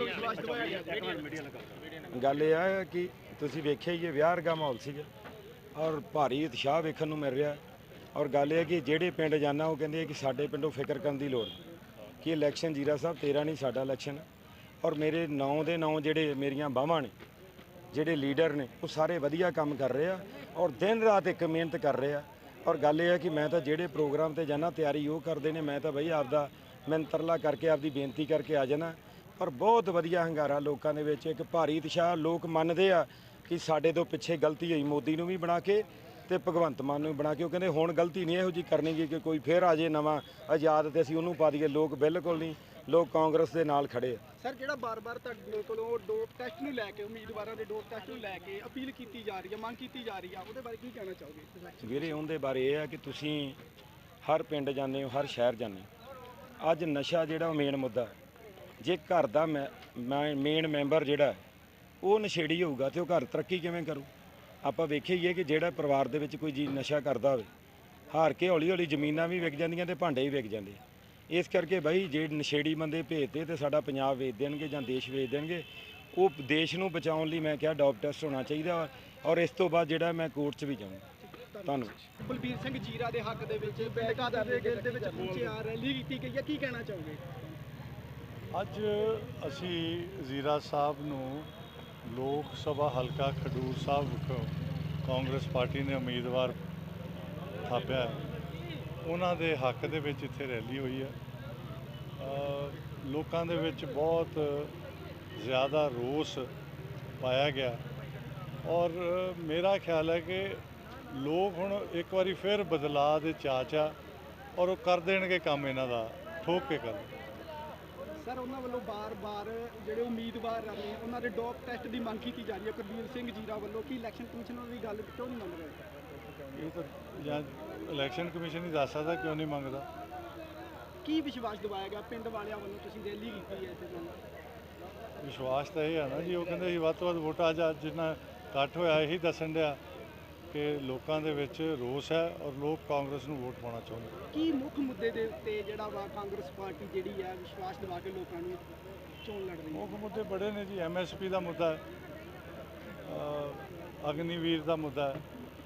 ਵੱਲੋਂ ਵਿਸ਼ਵਾਸ ਦਿਵਾਇਆ ਗਿਆ ਗੱਲ ਇਹ ਆ ਕਿ ਤੁਸੀਂ ਵੇਖਿਆ ਹੀ ਇਹ ਵਿਆਹ ਵਰਗਾ ਮਾਹੌਲ ਸੀਗਾ ਔਰ ਭਾਰੀ ਉਤਸ਼ਾਹ ਵੇਖਣ ਨੂੰ ਮਿਲ ਰਿਹਾ ਔਰ ਗੱਲ ਇਹ ਹੈ ਕਿ ਜਿਹੜੇ ਪਿੰਡ ਜਾਣਾ, ਉਹ ਕਹਿੰਦੇ ਕਿ ਸਾਡੇ ਪਿੰਡੋਂ ਫਿਕਰ ਕਰਨ ਦੀ ਲੋੜ ਕਿ ਇਲੈਕਸ਼ਨ ਜੀਰਾ ਸਾਹਿਬ ਤੇਰਾ ਨਹੀਂ ਸਾਡਾ ਇਲੈਕਸ਼ਨ ਔਰ ਮੇਰੇ ਨੌ ਦੇ ਨੌ ਜਿਹੜੇ ਮੇਰੀਆਂ ਬਾਹਾਂ ਨੇ, ਜਿਹੜੇ ਲੀਡਰ ਨੇ, ਉਹ ਸਾਰੇ ਵਧੀਆ ਕੰਮ ਕਰ ਰਹੇ ਆ ਔਰ ਦਿਨ ਰਾਤ ਇੱਕ ਮਿਹਨਤ ਕਰ ਰਹੇ ਆ। ਔਰ ਗੱਲ ਇਹ ਹੈ ਕਿ ਮੈਂ ਤਾਂ ਜਿਹੜੇ ਪ੍ਰੋਗਰਾਮ ਤੇ ਜਾਣਾ, ਤਿਆਰੀ ਉਹ ਕਰਦੇ ਨੇ, ਮੈਂ ਤਾਂ ਬਈ ਆਪਦਾ ਮਿੰਤਰਲਾ ਕਰਕੇ, ਆਪਦੀ ਬੇਨਤੀ ਕਰਕੇ ਆ ਜਾਣਾ। ਪਰ ਬਹੁਤ ਵਧੀਆ ਹੰਗਾਰਾ ਲੋਕਾਂ ਦੇ ਵਿੱਚ। ਇੱਕ ਭਾਰੀ ਉਤਸ਼ਾਹ ਲੋਕ ਮੰਨਦੇ ਆ ਕਿ ਸਾਡੇ ਤੋਂ ਪਿੱਛੇ ਗਲਤੀ ਹੋਈ ਮੋਦੀ ਨੂੰ ਵੀ ਬਣਾ ਕੇ ਤੇ ਭਗਵੰਤ ਮਾਨ ਨੂੰ ਬਣਾ ਕੇ। ਉਹ ਕਹਿੰਦੇ ਹੁਣ ਗਲਤੀ ਨਹੀਂ ਇਹੋ ਜੀ ਕਰਨੀ ਗੀ ਕਿ ਕੋਈ ਫੇਰ ਆ ਜੇ ਨਵਾਂ ਆਜ਼ਾਦ ਤੇ ਅਸੀਂ ਉਹਨੂੰ ਪਾ ਦਈਏ। ਲੋਕ ਬਿਲਕੁਲ ਨਹੀਂ ਲੋਕ ਕਾਂਗਰਸ ਦੇ ਨਾਲ ਖੜੇ ਆ। ਸਰ ਜਿਹੜਾ ਬਾਰ-ਬਾਰ ਤੁਹਾਡੇ ਕੋਲੋਂ ਡੋਪ ਟੈਸਟ ਨੂੰ ਲੈ ਕੇ ਉਮੀਦਵਾਰਾਂ ਦੇ ਡੋਪ ਟੈਸਟ ਨੂੰ ਲੈ ਕੇ ਅਪੀਲ ਕੀਤੀ ਜਾ ਰਹੀ ਹੈ ਮੰਗ ਕੀਤੀ ਜਾ ਰਹੀ ਹੈ ਉਹਦੇ ਬਾਰੇ ਕੀ ਕਹਿਣਾ ਚਾਹੋਗੇ ਵੀਰੇ? ਉਹਦੇ ਬਾਰੇ ਇਹ ਆ ਕਿ ਤੁਸੀਂ ਹਰ ਪਿੰਡ ਜਾਂਦੇ ਹੋ ਹਰ ਸ਼ਹਿਰ ਜਾਂਦੇ ਹੋ। ਅੱਜ ਨਸ਼ਾ ਜਿਹੜਾ ਮੇਨ ਮੁੱਦਾ ਹੈ। ਜੇ ਘਰ ਦਾ ਮੇਨ ਮੈਂਬਰ ਜਿਹੜਾ ਉਹ ਨਸ਼ੇੜੀ ਹੋਊਗਾ ਤੇ ਉਹ ਘਰ ਤਰੱਕੀ ਕਿਵੇਂ ਕਰੂ? ਆਪਾਂ ਵੇਖਿਆ ਹੀ ਹੈ ਕਿ ਜਿਹੜਾ ਪਰਿਵਾਰ ਦੇ ਵਿੱਚ ਕੋਈ ਜੀ ਨਸ਼ਾ ਕਰਦਾ ਹੋਵੇ, ਹਾਰ ਕੇ ਹੌਲੀ ਹੌਲੀ ਜ਼ਮੀਨਾਂ ਵੀ ਵਿਕ ਜਾਂਦੀਆਂ ਤੇ ਭਾਂਡੇ ਵੀ ਵਿਕ ਜਾਂਦੇ। ਇਸ ਕਰਕੇ ਬਾਈ, ਜੇ ਨਸ਼ੇੜੀ ਬੰਦੇ ਭੇਜਦੇ ਤੇ ਸਾਡਾ ਪੰਜਾਬ ਵੇਚ ਦੇਣਗੇ ਜਾਂ ਦੇਸ਼ ਵੇਚ ਦੇਣਗੇ, ਉਹ ਦੇਸ਼ ਨੂੰ ਬਚਾਉਣ ਲਈ ਮੈਂ ਕਿਹਾ ਡੋਪ ਟੈਸਟ ਹੋਣਾ ਚਾਹੀਦਾ ਔਰ ਇਸ ਤੋਂ ਬਾਅਦ ਜਿਹੜਾ ਮੈਂ ਕੋਰਟ 'ਚ ਵੀ ਜਾਊਂਗਾ। ਧੰਨਵਾਦ। ਕੁਲਬੀਰ ਸਿੰਘ ਜੀਰਾ ਦੇ ਹੱਕ ਦੇ ਵਿੱਚ ਬੈਠਾ ਦੇ ਗਿਲ ਦੇ ਵਿੱਚ ਪਹੁੰਚੇ ਰੈਲੀ ਕੀਤੀ ਗਈ ਹੈ, ਕੀ ਕਹਿਣਾ ਚਾਹੋਗੇ? ਅੱਜ ਅਸੀਂ ਜ਼ੀਰਾ ਸਾਹਿਬ ਨੂੰ ਲੋਕ ਸਭਾ ਹਲਕਾ ਖਡੂਰ ਸਾਹਿਬ ਵਿਖੋਂ ਕਾਂਗਰਸ ਪਾਰਟੀ ਨੇ ਉਮੀਦਵਾਰ ਥਾਪਿਆ ਉਹਨਾਂ ਦੇ ਹੱਕ ਦੇ ਵਿੱਚ ਇੱਥੇ ਰੈਲੀ ਹੋਈ ਹੈ। ਲੋਕਾਂ ਦੇ ਵਿੱਚ ਬਹੁਤ ਜ਼ਿਆਦਾ ਰੋਸ ਪਾਇਆ ਗਿਆ ਔਰ ਮੇਰਾ ਖਿਆਲ ਹੈ ਕਿ ਲੋਕ ਹੁਣ ਇੱਕ ਵਾਰੀ ਫਿਰ ਬਦਲਾਅ ਦੇ ਚਾਚਾ ਔਰ ਉਹ ਕਰ ਦੇਣਗੇ ਕੰਮ ਇਹਨਾਂ ਦਾ, ਠੋਕ ਕੇ ਕਰਨ ਸਰ ਉਹਨਾਂ ਵੱਲੋਂ ਬਾਰ-ਬਾਰ ਜਿਹੜੇ ਉਮੀਦਵਾਰ ਨੇ ਉਹਨਾਂ ਦੇ ਡੋਪ ਟੈਸਟ ਦੀ ਮੰਗ ਕੀਤੀ ਜਾ ਰਹੀ ਹੈ। ਕੁਲਬੀਰ ਸਿੰਘ ਜੀਰਾ ਵੱਲੋਂ ਕੀ ਇਲੈਕਸ਼ਨ ਕਮਿਸ਼ਨ ਉਹਨਾਂ ਦੀ ਗੱਲ ਕਿਉਂ ਨਹੀਂ ਮੰਨ ਰਹੇ? ਇਹ ਤਾਂ ਜਾਂ ਇਲੈਕਸ਼ਨ ਕਮਿਸ਼ਨ ਹੀ ਦੱਸ ਸਕਦਾ ਕਿਉਂ ਨਹੀਂ ਮੰਗਦਾ? ਕੀ ਵਿਸ਼ਵਾਸ ਦਿਵਾਇਆ ਗਿਆ ਪਿੰਡ ਵਾਲਿਆਂ ਵੱਲੋਂ? ਤੁਸੀਂ ਰੈਲੀ ਕੀਤੀ ਹੈ ਨਾਲ ਵਿਸ਼ਵਾਸ ਤਾਂ ਇਹ ਹੈ ਨਾ ਜੀ ਉਹ ਕਹਿੰਦੇ ਸੀ ਵੱਧ ਤੋਂ ਵੱਧ ਵੋਟਾਂ ਅੱਜ ਜਿੰਨਾ ਇਕੱਠ ਹੋਇਆ ਇਹੀ ਦੱਸਣ ਡਿਆ। ਕਿ ਲੋਕਾਂ ਦੇ ਵਿੱਚ ਰੋਸ ਹੈ ਔਰ ਲੋਕ ਕਾਂਗਰਸ ਨੂੰ ਵੋਟ ਪਾਉਣਾ ਚਾਹੁੰਦੇ ਕੀ ਮੁੱਖ ਮੁੱਦੇ ਦੇ ਉੱਤੇ ਜਿਹੜਾ ਵਾ ਕਾਂਗਰਸ ਪਾਰਟੀ ਜਿਹੜੀ ਹੈ ਵਿਸ਼ਵਾਸ ਦਿਵਾ ਕੇ ਲੋਕਾਂ ਨੂੰ ਚੋਣ ਲੜ ਰਹੀ ਹੈ? ਮੁੱਖ ਮੁੱਦੇ ਬੜੇ ਨੇ ਜੀ ਐਮਐਸਪੀ ਦਾ ਮੁੱਦਾ ਹੈ ਅਗਨੀਵੀਰ ਦਾ ਮੁੱਦਾ ਹੈ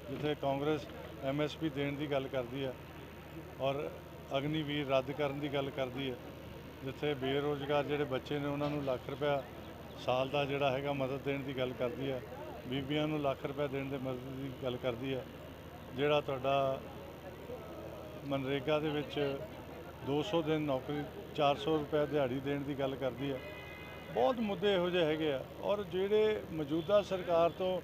ਜਿੱਥੇ ਕਾਂਗਰਸ ਐਮਐਸਪੀ ਦੇਣ ਦੀ ਗੱਲ ਕਰਦੀ ਹੈ ਔਰ ਅਗਨੀਵੀਰ ਰੱਦ ਕਰਨ ਦੀ ਗੱਲ ਕਰਦੀ ਹੈ ਜਿੱਥੇ ਬੇਰੋਜ਼ਗਾਰ ਜਿਹੜੇ ਬੱਚੇ ਨੇ ਉਹਨਾਂ ਨੂੰ ਲੱਖ ਰੁਪਇਆ ਸਾਲ ਦਾ ਜਿਹੜਾ ਹੈਗਾ ਮਦਦ ਦੇਣ ਦੀ ਗੱਲ ਕਰਦੀ ਹੈ। ਬੀਬੀਆਂ ਨੂੰ ਲੱਖ ਰੁਪਇਆ ਦੇਣ ਦੇ ਮਦਦ ਦੀ ਗੱਲ ਕਰਦੀ ਹੈ ਜਿਹੜਾ ਤੁਹਾਡਾ ਮਨਰੇਗਾ ਦੇ ਵਿੱਚ 200 ਦਿਨ ਨੌਕਰੀ 400 ਰੁਪਏ ਦਿਹਾੜੀ ਦੇਣ ਦੀ ਗੱਲ ਕਰਦੀ ਹੈ ਬਹੁਤ ਮੁੱਦੇ ਇਹੋ ਜਿਹੇ ਹੈਗੇ ਆ ਔਰ ਜਿਹੜੇ ਮੌਜੂਦਾ ਸਰਕਾਰ ਤੋਂ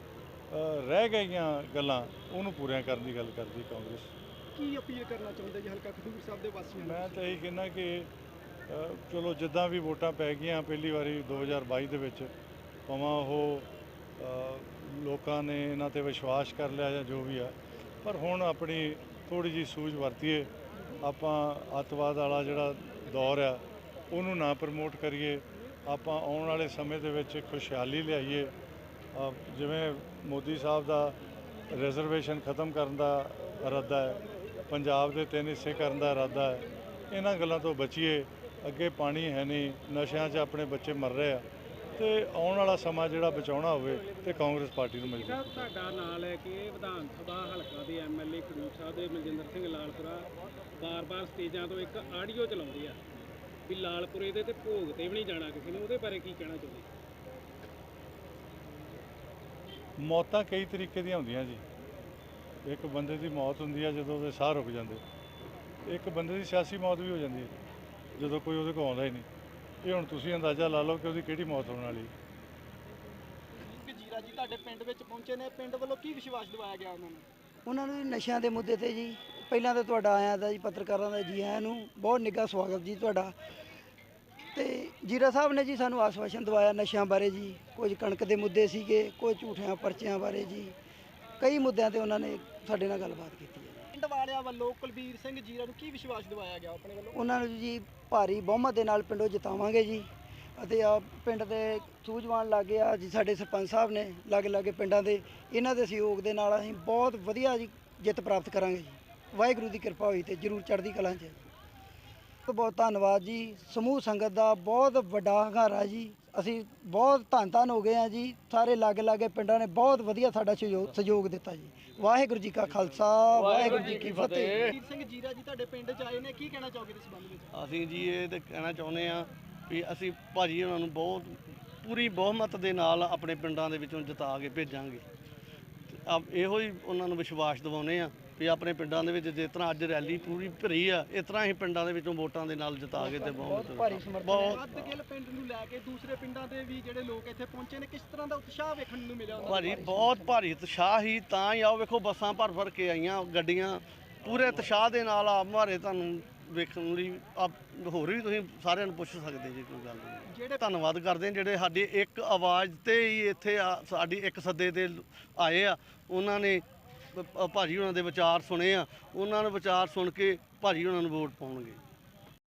ਰਹਿ ਗਈਆਂ ਗੱਲਾਂ ਉਹਨੂੰ ਪੂਰੀਆਂ ਕਰਨ ਦੀ ਗੱਲ ਕਰਦੀ ਕਾਂਗਰਸ। ਕੀ ਅਪੀਲ ਕਰਨਾ ਚਾਹੁੰਦੇ ਜੀ ਹਲਕਾ ਖਡੂਰ ਸਾਹਿਬ ਦੇ ਵਾਸੀਆਂ ਨੂੰ? ਮੈਂ ਤਾਂ ਇਹ ਕਹਿੰਦਾ ਕਿ ਚਲੋ ਜਿੱਦਾਂ ਵੀ ਵੋਟਾਂ ਪੈ ਗਈਆਂ ਪਹਿਲੀ ਵਾਰੀ 2022 ਦੇ ਵਿੱਚ ਭਾਵੇਂ ਉਹ ਲੋਕਾਂ ਨੇ ਇਹਨਾਂ ਤੇ ਵਿਸ਼ਵਾਸ ਕਰ ਲਿਆ ਜਾਂ ਜੋ ਵੀ ਆ, ਪਰ ਹੁਣ ਆਪਣੀ ਥੋੜੀ ਜੀ ਸੂਝ ਵਰਤੀਏ, ਆਪਾਂ ਅੱਤਵਾਦ ਵਾਲਾ ਜਿਹੜਾ ਦੌਰ ਆ, ਉਹਨੂੰ ਨਾ ਪ੍ਰਮੋਟ ਕਰੀਏ, ਆਪਾਂ ਆਉਣ ਵਾਲੇ ਸਮੇਂ ਦੇ ਵਿੱਚ ਖੁਸ਼ਹਾਲੀ ਲਿਆਈਏ ਜਿਵੇਂ ਮੋਦੀ ਸਾਹਿਬ ਦਾ ਰਿਜ਼ਰਵੇਸ਼ਨ ਖਤਮ ਕਰਨ ਦਾ ਇਰਾਦਾ ਹੈ, ਪੰਜਾਬ ਦੇ ਤਿੰਨ ਹਿੱਸੇ ਕਰਨ ਦਾ ਇਰਾਦਾ ਹੈ, ਇਹਨਾਂ ਗੱਲਾਂ ਤੋਂ ਬਚੀਏ, ਅੱਗੇ ਪਾਣੀ ਹੈ ਨਹੀਂ, ਨਸ਼ਿਆਂ 'ਚ ਆਪਣੇ ਬੱਚੇ ਮਰ ਰਹੇ ਆ ਤੇ ਆਉਣ ਵਾਲਾ ਸਮਾਂ ਜਿਹੜਾ ਬਚਾਉਣਾ ਹੋਵੇ ਤੇ ਕਾਂਗਰਸ ਪਾਰਟੀ ਨੂੰ ਮਿਲ ਸਾਹਿਬ ਤੁਹਾਡਾ ਨਾਂ ਲੈ ਕੇ ਵਿਧਾਨ ਸਭਾ ਹਲਕਾ ਦੇ ਐਮਐਲਏ ਖਡੂਰ ਸਾਹਿਬ ਦੇ ਮਨਜਿੰਦਰ ਸਿੰਘ ਲਾਲਪੁਰਾ ਬਾਰ-ਬਾਰ ਸਟੇਜਾਂ ਤੋਂ ਇੱਕ ਆਡੀਓ ਚਲਾਉਂਦੇ ਆ ਵੀ ਲਾਲਪੁਰੇ ਦੇ ਤੇ ਭੋਗ ਤੇ ਵੀ ਨਹੀਂ ਜਾਣਾ ਕਿਸੇ ਨੇ ਉਹਦੇ ਬਾਰੇ ਕੀ ਕਹਿਣਾ ਚਾਹੁੰਦੇ? ਮੌਤਾਂ ਕਈ ਤਰੀਕੇ ਦੀਆਂ ਹੁੰਦੀਆਂ ਜੀ। ਇੱਕ ਬੰਦੇ ਦੀ ਮੌਤ ਹੁੰਦੀ ਹੈ ਜਦੋਂ ਉਹਦੇ ਸਾਹ ਰੁਕ ਜਾਂਦੇ। ਇੱਕ ਬੰਦੇ ਦੀ ਸਿਆਸੀ ਮੌਤ ਵੀ ਹੋ ਜਾਂਦੀ ਹੈ। ਜਦੋਂ ਕੋਈ ਉਹਦੇ ਕੋਲ ਆਉਂਦਾ ਹੀ ਨਹੀਂ। ਇਹ ਹੁਣ ਤੁਸੀਂ ਅੰਦਾਜ਼ਾ ਲਾ ਲਓ ਕਿ ਉਹਦੀ ਕਿਹੜੀ ਮੌਤ ਹੋਣ ਵਾਲੀ ਕਿ ਜੀਰਾ ਜੀ ਤੁਹਾਡੇ ਪਿੰਡ ਵਿੱਚ ਪਹੁੰਚੇ ਨੇ ਪਿੰਡ ਵੱਲੋਂ ਕੀ ਵਿਸ਼ਵਾਸ ਦਿਵਾਇਆ ਗਿਆ ਉਹਨਾਂ ਨੂੰ? ਉਹਨਾਂ ਨੂੰ ਜੀ ਨਸ਼ਿਆਂ ਦੇ ਮੁੱਦੇ ਤੇ ਜੀ ਪਹਿਲਾਂ ਤਾਂ ਤੁਹਾਡਾ ਆਇਆ ਦਾ ਜੀ ਪੱਤਰਕਾਰਾਂ ਦਾ ਜੀ ਆਇਆਂ ਨੂੰ ਬਹੁਤ ਨਿੱਘਾ ਸਵਾਗਤ ਜੀ ਤੁਹਾਡਾ। ਤੇ ਜੀਰਾ ਸਾਹਿਬ ਨੇ ਜੀ ਸਾਨੂੰ ਆਸਵਾਸ਼ਨ ਦਵਾਇਆ ਨਸ਼ਿਆਂ ਬਾਰੇ ਜੀ ਕੁਝ ਕਣਕ ਦੇ ਮੁੱਦੇ ਸੀਗੇ ਕੁਝ ਝੂਠਿਆਂ ਪਰਚਿਆਂ ਬਾਰੇ ਜੀ ਕਈ ਮੁੱਦਿਆਂ ਤੇ ਉਹਨਾਂ ਨੇ ਸਾਡੇ ਨਾਲ ਗੱਲਬਾਤ ਕੀਤੀ ਹੈ। ਪਿੰਡ ਵਾਲਿਆਂ ਵੱਲੋਂ ਕੁਲਬੀਰ ਸਿੰਘ ਜੀਰਾ ਨੂੰ ਕੀ ਵਿਸ਼ਵਾਸ ਦਿਵਾਇਆ ਗਿਆ ਆਪਣੇ ਵੱਲੋਂ? ਉਹਨਾਂ ਨੂੰ ਜੀ ਭਾਰੀ ਬਹੁਮਤ ਦੇ ਨਾਲ ਪਿੰਡੋਂ ਜਿਤਾਵਾਂਗੇ ਜੀ ਅਤੇ ਆ ਪਿੰਡ ਦੇ ਸੂਝਵਾਨ ਲਾਗੇ ਆ ਜੀ ਸਾਡੇ ਸਰਪੰਚ ਸਾਹਿਬ ਨੇ ਲਾਗੇ ਲਾਗੇ ਪਿੰਡਾਂ ਦੇ, ਇਹਨਾਂ ਦੇ ਸਹਿਯੋਗ ਦੇ ਨਾਲ ਅਸੀਂ ਬਹੁਤ ਵਧੀਆ ਜੀ ਜਿੱਤ ਪ੍ਰਾਪਤ ਕਰਾਂਗੇ ਜੀ। ਵਾਹਿਗੁਰੂ ਦੀ ਕਿਰਪਾ ਹੋਈ ਤੇ ਜਰੂਰ ਚੜ੍ਹਦੀ ਕਲਾਂ 'ਚ। ਬਹੁਤ ਬਹੁਤ ਧੰਨਵਾਦ ਜੀ। ਸਮੂਹ ਸੰਗਤ ਦਾ ਬਹੁਤ ਵੱਡਾ ਹੰਗਾਰਾ ਜੀ। ਅਸੀਂ ਬਹੁਤ ਧੰਨ ਧੰਨ ਹੋ ਗਏ ਆ ਜੀ। ਸਾਰੇ ਲਾਗੇ ਲਾਗੇ ਪਿੰਡਾਂ ਨੇ ਬਹੁਤ ਵਧੀਆ ਸਾਡਾ ਸਹਿਯੋਗ ਸਹਿਯੋਗ ਦਿੱਤਾ ਜੀ। ਵਾਹਿਗੁਰੂ ਜੀ ਕਾ ਖਾਲਸਾ ਵਾਹਿਗੁਰੂ ਜੀ ਕੀ ਫਤਿਹ। ਵੀਰ ਸਿੰਘ ਜੀਰਾ ਜੀ ਤੁਹਾਡੇ ਪਿੰਡ 'ਚ ਆਏ ਨੇ ਕੀ ਕਹਿਣਾ ਚਾਹੋਗੇ ਇਸ ਸੰਬੰਧ ਵਿੱਚ? ਅਸੀਂ ਜੀ ਇਹ ਤੇ ਕਹਿਣਾ ਚਾਹੁੰਦੇ ਆ ਵੀ ਅਸੀਂ ਭਾਜੀ ਉਹਨਾਂ ਨੂੰ ਬਹੁਤ ਪੂਰੀ ਬਹੁਮਤ ਦੇ ਨਾਲ ਆਪਣੇ ਪਿੰਡਾਂ ਦੇ ਵਿੱਚੋਂ ਜਿਤਾ ਕੇ ਭੇਜਾਂਗੇ। ਆਪ ਇਹੋ ਹੀ ਉਹਨਾਂ ਨੂੰ ਵਿਸ਼ਵਾਸ ਦਿਵਾਉਂਦੇ ਆ ਵੀ ਆਪਣੇ ਪਿੰਡਾਂ ਦੇ ਵਿੱਚ ਜਿਸ ਤਰ੍ਹਾਂ ਅੱਜ ਰੈਲੀ ਪੂਰੀ ਭਰੀ ਆ ਇਸ ਤਰ੍ਹਾਂ ਹੀ ਪਿੰਡਾਂ ਦੇ ਵਿੱਚੋਂ ਵੋਟਾਂ ਦੇ ਨਾਲ ਜਿਤਾ ਕੇ ਤੇ ਬਹੁਤ ਭਾਰੀ ਸਮਰਥਨ ਬਹੁਤ ਵੱਧ ਗਿੱਲ ਪਿੰਡ ਨੂੰ ਲੈ ਕੇ ਦੂਸਰੇ ਪਿੰਡਾਂ ਦੇ ਵੀ ਜਿਹੜੇ ਲੋਕ ਇੱਥੇ ਪਹੁੰਚੇ ਨੇ ਕਿਸ ਤਰ੍ਹਾਂ ਦਾ ਉਤਸ਼ਾਹ ਵੇਖਣ ਨੂੰ ਮਿਲਿਆ ਉਹਨਾਂ ਭਾਜੀ ਬਹੁਤ ਭਾਰੀ ਉਤਸ਼ਾਹ ਹੀ ਤਾਂ ਹੀ ਆਓ ਵੇਖੋ ਬੱਸਾਂ ਭਰ ਭਰ ਕੇ ਆਈਆਂ ਗੱਡੀਆਂ। ਪੂਰੇ ਉਤਸ਼ਾਹ ਦੇ ਨਾਲ ਆ ਮਾਰੇ ਤੁਹਾਨੂੰ ਵੇਖਣ ਲਈ। ਆ ਹੋਰ ਵੀ ਤੁਸੀਂ ਸਾਰਿਆਂ ਨੂੰ ਪੁੱਛ ਸਕਦੇ ਜੀ ਕੋਈ ਗੱਲ ਨਹੀਂ। ਜਿਹੜੇ ਧੰਨਵਾਦ ਕਰਦੇ ਜਿਹੜੇ ਸਾਡੀ ਇੱਕ ਆਵਾਜ਼ ਤੇ ਹੀ ਇੱਥੇ ਆ- ਸਾਡੀ ਇੱਕ ਸੱਦੇ ਤੇ ਆਏ ਆ। ਉਹਨਾਂ ਨੇ ਭਾਜੀ ਉਹਨਾਂ ਦੇ ਵਿਚਾਰ ਸੁਣੇ ਆ, ਉਹਨਾਂ ਨੂੰ ਵਿਚਾਰ ਸੁਣ ਕੇ ਭਾਜੀ ਉਹਨਾਂ ਨੂੰ ਵੋਟ ਪਾਉਣਗੇ।